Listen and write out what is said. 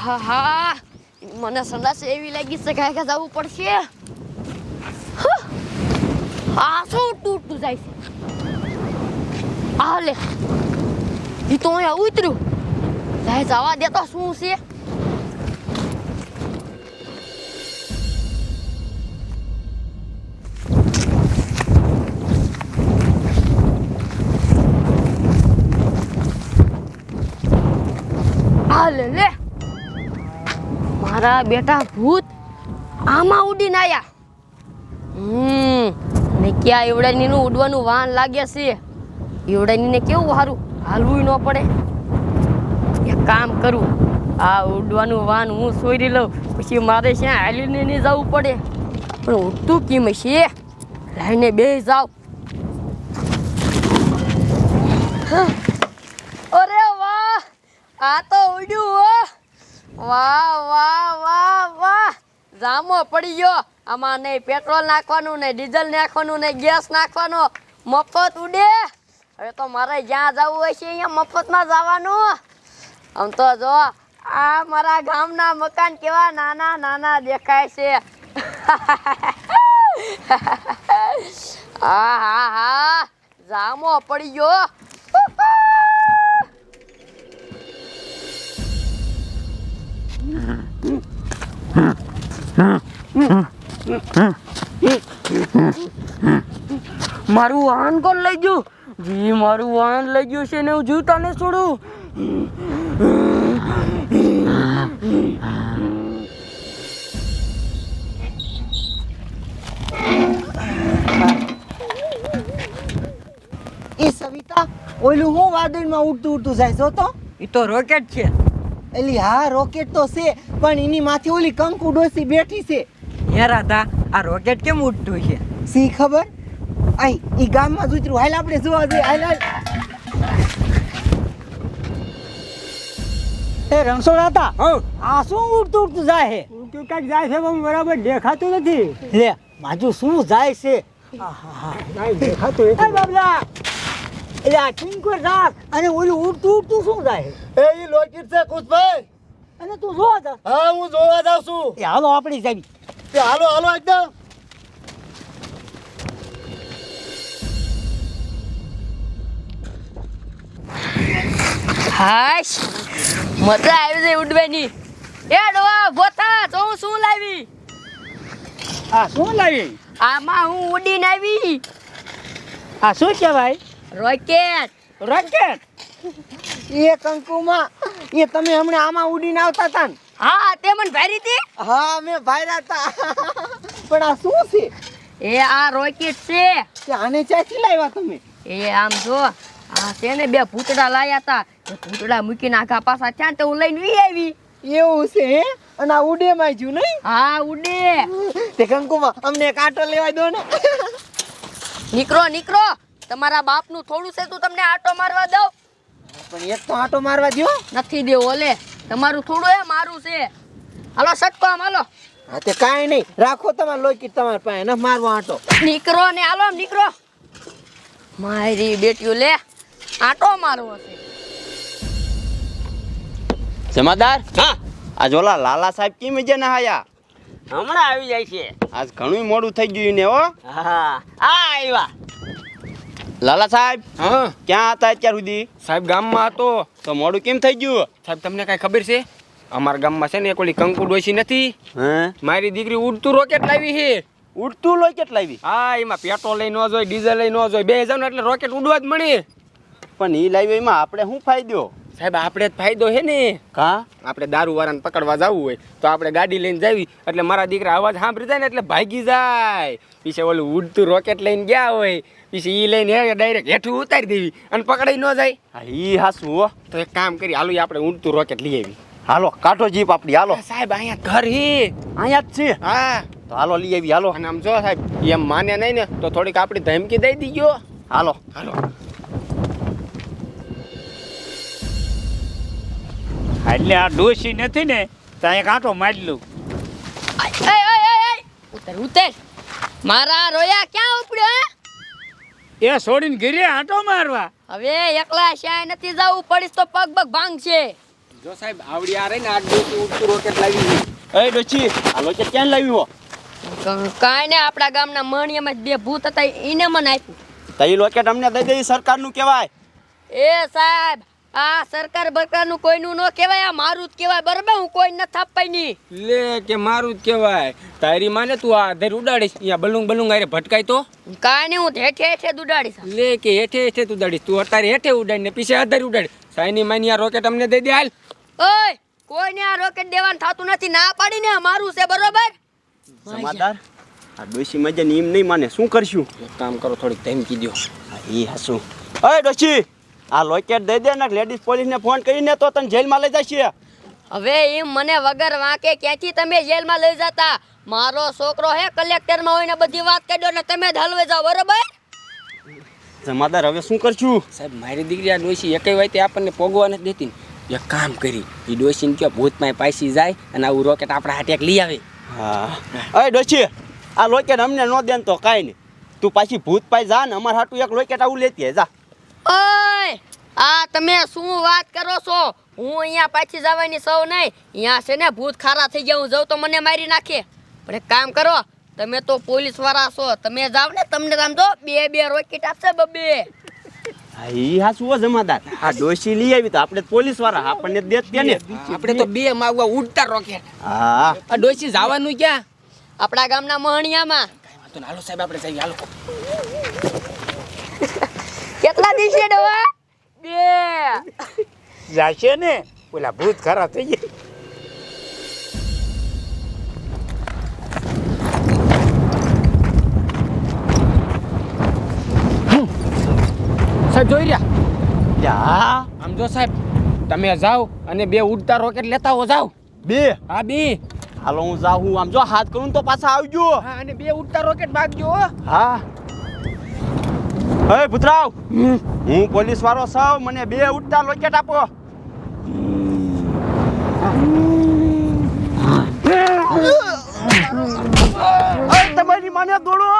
આહાહા મને સંદાસ એવી લાગી છે કે કે જવું પડશે. હા. આ શું તૂટતું જાય છે? આ લે. એ તો અહીંયા ઉતર્યું. જાય જવા દે તો શું છે? મારા બેટા ભૂત આમાં ઉડીને આયા. હમ, ને ક્યાં એવડાનીનું ઉડવાનું વાહન લાગ્યા છે? એવડાનીને કેવું સારું હાલવું ન પડે. એક કામ કરું, આ ઉડવાનું વાહન હું સોરી લઉં, પછી મારે ત્યાં હાલીને નહીં જવું પડે. પણ ઉડતું કેમ છે લઈને બે જાવ અરે વાહ! આ તો ઉડ્યું હો વાહ વાહ વાહ વાહ જામો પડી ગયો. આમાં નહીં પેટ્રોલ નાખવાનું, નહીં ડીઝલ નાખવાનું, નહીં ગેસ નાખવાનો. મફત ઉડે. હવે તો મારે જ્યાં જવું હોય છે અહીંયા મફતમાં જવાનું. આમ તો જો, આ મારા ગામના મકાન કેવા નાના નાના દેખાય છે. હા હા હા. જામો પડી ગયો. મારું વાહન કોણ લઈ ગયું? જી મારું વાહન લઈ ગયું છે ને હું જીવતા ને છોડું. એ સવિતા ઓલું હું વાદળમાં ઉડતું ઉડતું જાય જો તો? એ તો રોકેટ છે. એલી હા રોકેટ તો છે પણ એની માથે ઓલી કંકુ ડોસી બેઠી છે. હે રાધા આ રોકેટ કેમ ઉડતું છે? સી ખબર? અહીં ઈ ગામમાં જ ઉતર્યું. હાલ આપણે જોવા જઈએ. હાલ હાલ. એ રણછોડ હતા આ શું ઉડતું ઉડતું જાય છે? ઉડતું ક્યાંક જાય છે પણ બરાબર દેખાતું નથી. લે બાજુ શું જાય છે? દેખાતું એ બાબલા એટલે આ ટિંકર રાખ. અને ઓલું ઉડતું ઉડતું શું જાય છે? એ ઈ લોકેટ છે કુશભાઈ. અને તું જો જા. હા હું જોવા જાઉં છું. એ હાલો આપણી જાવી હાલો હાલો એકદમ. હાશ મજા આવી છે ઉડવાની. એ ડોવા ગોતા તો હું શું લાવી? આ શું લાવી? આમાં હું ઉડીને આવી. આ શું કહેવાય? રોકેટ રોકેટ એ કંકુમાં એ તમે હમણાં આમાં ઉડીને આવતા હતા ને. હા તે મને ભારી હતી? હા મેં ભાયરા હતા. પણ આ શું છે? એ આ રોકેટ છે. કે આને ક્યાંથી લાવ્યા તમે? એ આમ જો આ છે ને બે ભૂતડા લાયા હતા. એ ભૂતડા મૂકીને આખા પાછા ત્યાં તો હું લઈને વી આવી. એવું છે અને આ ઉડે માં નહીં? હા ઉડે. તે કંકુમાં અમને એક આટો લેવા દો ને. નીકળો નીકળો. તમારા બાપનું થોડું છે તું તમને આટો મારવા દઉં. પણ એક તો આટો મારવા દ્યો. નથી દેવો ઓલે તમારું થોડું એ મારું છે. હાલો સટકો આમ હાલો. હા તે કાંઈ નહીં. રાખો તમારે લોકેટ તમારી પાસે ને મારવો આંટો. નીકળો ને હાલો નીકળો. મારી બેટીઓ લે આંટો મારવો છે. જમાદાર? હા. આજ ઓલા લાલા સાહેબ કેમ છે ને હાયા? હમણાં આવી જાય છે. આજ ઘણું મોડું થઈ ગયું ને હો. હા આ આવ્યા. લાલા સાહેબ હા. ક્યાં હતા અત્યાર સુધી? સાહેબ ગામમાં હતો. તો મોડું કેમ થઈ ગયું? સાહેબ તમને કાંઈ ખબર છે? અમારા ગામમાં છે ને એક ઓલી કંકુ ડોસી નથી. હે? મારી દીકરી ઉડતું રોકેટ લાવી છે. ઉડતું રોકેટ લાવી? હા એમાં પેટ્રોલ લઈ ન જોઈ ડીઝલ લઈ ન જોઈ બે હજાર એટલે રોકેટ ઉડવા જ મળી. પણ એ લાવી એમાં આપણે શું ફાયદો? સાહેબ આપણે જ ફાયદો છે ને? કા? આપણે દારૂ વાળાને પકડવા જવું હોય તો આપણે ગાડી લઈને જાવી. એટલે મારા દીકરા અવાજ સાંભળી જાય ને એટલે ભાગી જાય. પછી ઓલું ઉડતું રોકેટ લઈને ગયા હોય પછી ઈ લઈને ડાયરેક્ટ હેઠું ઉતારી દેવી અને પકડાઈ ન જાય. હા ઈ હાસું હો. તો એક કામ કરી હાલો આપણે ઉડતું રોકેટ લઈ આવી. હાલો કાઢો જીપ આપડી હાલો. સાહેબ અહીંયા ઘર હે અહીંયા જ છે? હા. તો હાલો લઈ આવી હાલો. અને આમ જો સાહેબ એમ માને નહીં ને તો થોડીક આપણી ધમકી દઈ દીજો. હાલો. હાલો. એટલે આ ડોસી નથી ને ત્યાં કાંટો મારી લઉં. ઉતર ઉતર. મારા રોયા ક્યાં ઉપડ્યો હે? એ છોડીને ઘરે આંટો મારવા. હવે એકલા શાય નથી જવું પડીશ તો પગ પગ ભાંગશે. જો સાહેબ આવડી આ રહી ને આ ડોસી ઉડતું રોકેટ લાવી એ ડોશી આ લોકેટ ક્યાં લાવી હો? કાંઈ ને આપણા ગામના મણિયામાં જ બે ભૂત હતા એને મને આપ્યું. તો એ લોકેટ અમને દઈ દઈ સરકારનું કહેવાય. એ સાહેબ આ સરકાર બરકારનું કોઈનું ન કહેવાય આ મારું જ કહેવાય. બરાબર હું કોઈ ન થાપાયની લે કે મારું જ કહેવાય. તારી માને તું આ ધેર ઉડાડીશ. અહીંયા બલુંગ બલુંગ આરે ભટકાય તો? કાંઈ નહીં હું હેઠે હેઠે ઉડાડીશ. લે કે હેઠે હેઠે તું ઉડાડીશ. તું અત્યારે હેઠે ઉડાડીને પીછે અધારી ઉડાડી સાઈની માની આ રોકેટ અમને દઈ દે હાલ. ઓય કોઈને આ રોકેટ દેવાનું થતું નથી. ના પાડીને આ મારું છે બરોબર? જમાદાર આ ડોશી મજા એમ નહીં માને. શું કરશું? એક કામ કરો થોડીક ધમકી દો એ હસું. અરે ડોશી! આ લોકેટ દઈ દે ને લેડીઝ પોલીસને ફોન કરીને તો તને જેલમાં લઈ જશે. હવે એમ મને વગર વાંકે ક્યાંથી તમે જેલમાં લઈ જતા? મારો છોકરો હે કલેક્ટરમાં હોય ને બધી વાત કર્યો ને તમે જ હલવે જાઓ બરોબર? જમાદાર હવે શું કરશું? સાહેબ મારી દીકરી આ ડોશી એકે હોય તે આપણને પોગવા નથી દેતી. ને એક કામ કરી એ ડોસીને કયો ભૂતમાં પાછી જાય અને આવું રોકેટ આપણા હાથે એક લઈ આવે. હા. અરે ડોશી આ લોકેટ અમને ન દેન તો કાંઈ નહીં. તું પાછી ભૂત પાઈ જા ને અમારા હાટું એક લોકેટ આવું લેતી જા. આ તમે શું વાત કરો છો? હું અહીંયા પાછી જવાની સૌ નહીં. અહીંયા છે ને ભૂત ખારા થઈ ગયા. હું જાઉં તો મને મારી નાખે. પણ એક કામ કરો તમે તો પોલીસવાળા છો. તમે જાવ ને તમને આમ તો બે બે રોકેટ આપશે બબે. ઈ હા શું જમાદાર. આ ડોશી લઈ આવી તો આપણે પોલીસવાળા આપણને દેત કે ને. આપણે તો બે માગવા ઉડતા રોકેટ હા. આ ડોસી જવાનું ક્યાં? આપણા ગામના મહણિયામાં. તો હાલો સાહેબ આપણે જઈએ. હાલો. કેટલા દિવસે ડવા બે. જાશે ને? ઓલા ભૂત ખરા થઈ ગયા. સાહેબ જોઈ રહ્યા? આમ જો સાહેબ તમે જાઓ અને બે ઉડતા રોકેટ લેતા હો જાઓ. બે? હા બે. હાલો હું જાઉં. આમ જો હાથ કરું તો પાછા આવજો. હા અને બે ઉડતા રોકેટ ભાગજો હો. હે પુત્રાવ હું પોલીસ વાળો સાવ મને બે ઉડતા લોકેટ આપો. તમારી માને દોડો.